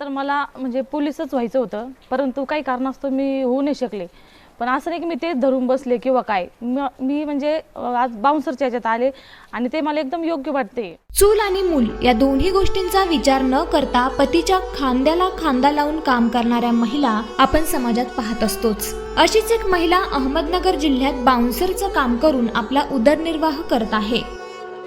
तर मला म्हणजे पोलीसच व्हायचं होतं. परंतु काही कारणास्तव मी होऊ नाही शकले. पण असं नाही की मी तेच धरून बसले किंवा काय. मी म्हणजे आज बाउन्सरच्या याच्यात आले आणि ते मला एकदम योग्य वाटते. चूल आणि मूल या दोन्ही गोष्टींचा विचार न करता पतीच्या खांद्याला खांदा लावून काम करणाऱ्या महिला आपण समाजात पाहत असतोच. अशीच एक महिला अहमदनगर जिल्ह्यात बाउन्सरचं काम करून आपला उदरनिर्वाह करत आहे.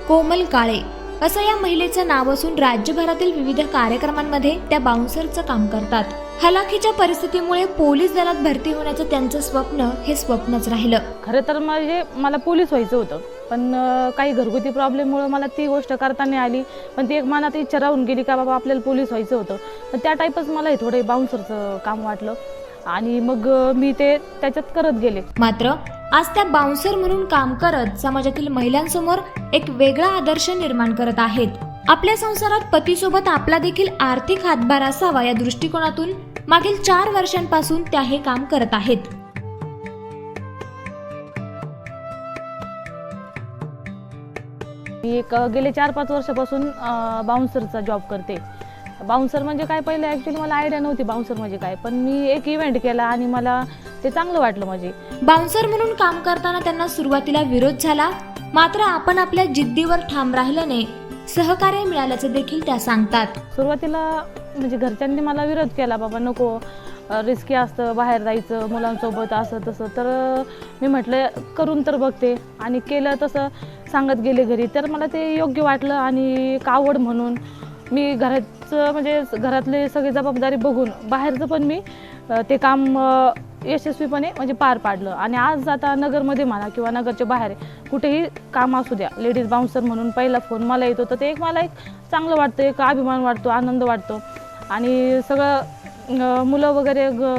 कोमल काळे. असं या महिलेचं नाव असून राज्यभरातील विविध कार्यक्रमांमध्ये त्या बाउन्सरचं काम करतात. हलाखीच्या परिस्थितीमुळे पोलीस दलात भरती होण्याचं त्यांचं स्वप्न हे स्वप्नच राहिलं. खरं तर म्हणजे मला पोलीस व्हायचं होतं. पण काही घरगुती प्रॉब्लेममुळं मला ती गोष्ट करता नाही आली. पण ती एक मनात इच्छा राहून गेली का बाबा आपल्याला पोलीस व्हायचं होतं. पण त्या टाईपच मला हे थोडे बाउन्सरचं काम वाटलं. आणि मग मी ते त्याच्यात करत गेले. मात्र आज त्या बाउन्सर म्हणून काम करत समाजातील महिलांसमोर एक वेगळा आदर्श निर्माण करत आहेत. आपल्या संसारात पतीसोबत आपला देखील आर्थिक हातभार असावा या दृष्टिकोनातून मागील चार वर्षांपासून त्या हे काम करत आहेत. मी एक गेले चार पाच वर्षापासून बाउन्सरचा जॉब करते. बाउन्सर म्हणजे काय? पहिले ॲक्च्युली मला आयडिया नव्हती बाउन्सर म्हणजे काय पण मी एक इव्हेंट केला आणि मला ते चांगलं वाटलं म्हणजे बाउन्सर म्हणून काम करताना त्यांना सुरुवातीला विरोध झाला. मात्र आपण आपल्या जिद्दीवर ठाम राहिल्याने सहकार्य मिळाल्याचं देखील त्या सांगतात. सुरुवातीला म्हणजे घरच्यांनी मला विरोध केला बाबा नको रिस्की असतं बाहेर जायचं मुलांसोबत असं तसं. तर मी म्हटलं करून तर बघते. आणि केलं तसं सांगत गेले घरी. तर मला ते योग्य वाटलं आणि एक आवड म्हणून मी घराचं म्हणजे घरातले सगळी जबाबदारी बघून बाहेरचं पण मी ते काम यशस्वीपणे म्हणजे पार पाडलं. आणि आज आता नगरमध्ये म्हणा किंवा नगरच्या बाहेर कुठेही काम असू द्या लेडीज बाउन्सर म्हणून पहिला फोन मला येतो तर ते एक मला एक चांगलं वाटतं एक अभिमान वाटतो आनंद वाटतो. आणि सगळं मुलं वगैरे ग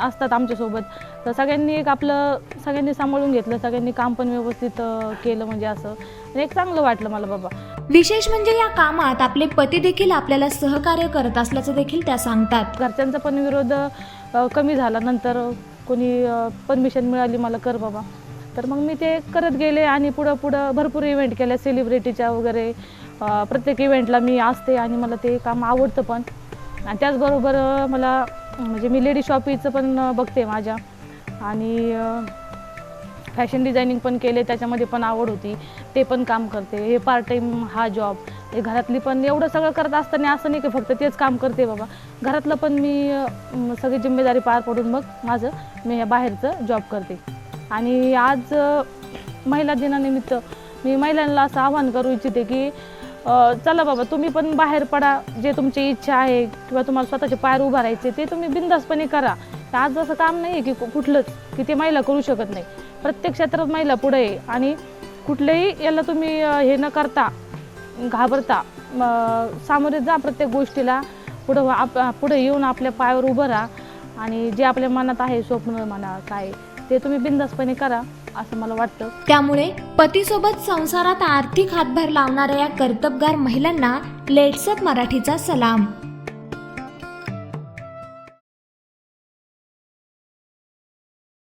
असतात आमच्यासोबत. तर सगळ्यांनी एक आपलं सगळ्यांनी सांभाळून घेतलं सगळ्यांनी काम पण व्यवस्थित केलं म्हणजे असं. एक चांगलं वाटलं मला बाबा. विशेष म्हणजे या कामात आपले पती देखील आपल्याला सहकार्य करत असल्याचं देखील त्या सांगतात. घरच्यांचा पण विरोध कमी झाला नंतर. कोणी परमिशन मिळाली मला कर बाबा. तर मग मी ते करत गेले आणि पुढं पुढं भरपूर इव्हेंट केल्या सेलिब्रिटीच्या वगैरे. प्रत्येक इव्हेंटला मी असते आणि मला ते काम आवडतं पण. आणि त्याचबरोबर मला म्हणजे मी लेडी शॉपीचं पण बघते माझ्या. आणि फॅशन डिझायनिंग पण केले त्याच्यामध्ये पण आवड होती. ते पण काम करते. हे पार्ट टाईम हा जॉब हे घरातली पण एवढं सगळं करत असताना असं नाही की फक्त तेच काम करते बाबा. घरातलं पण मी सगळी जिम्मेदारी पार पडून मग माझं मी ह्या बाहेरचं जॉब करते. आणि आज महिला दिनानिमित्त मी महिलांना असं आवाहन करू इच्छिते की चला बाबा तुम्ही पण बाहेर पडा. जे तुमची इच्छा आहे किंवा तुम्हाला स्वतःचे पायर उभारायचे ते तुम्ही बिंदासपणे करा. आज असं काम नाही आहे की कुठलंच की ते महिला करू शकत नाही. प्रत्येक क्षेत्रात महिला पुढे आहे. आणि कुठलेही याला तुम्ही हे न करता घाबरता सामोरे जा प्रत्येक गोष्टीला. पुढं आप पुढे येऊन आपल्या पायावर उभं राहा. आणि जे आपल्या मनात आहे स्वप्न म्हणा काय ते तुम्ही बिंदासपणे करा असं मला वाटतं. त्यामुळे पतीसोबत संसारात आर्थिक हातभार लावणाऱ्या या कर्तबगार महिलांना लेट्सअप मराठीचा सलाम.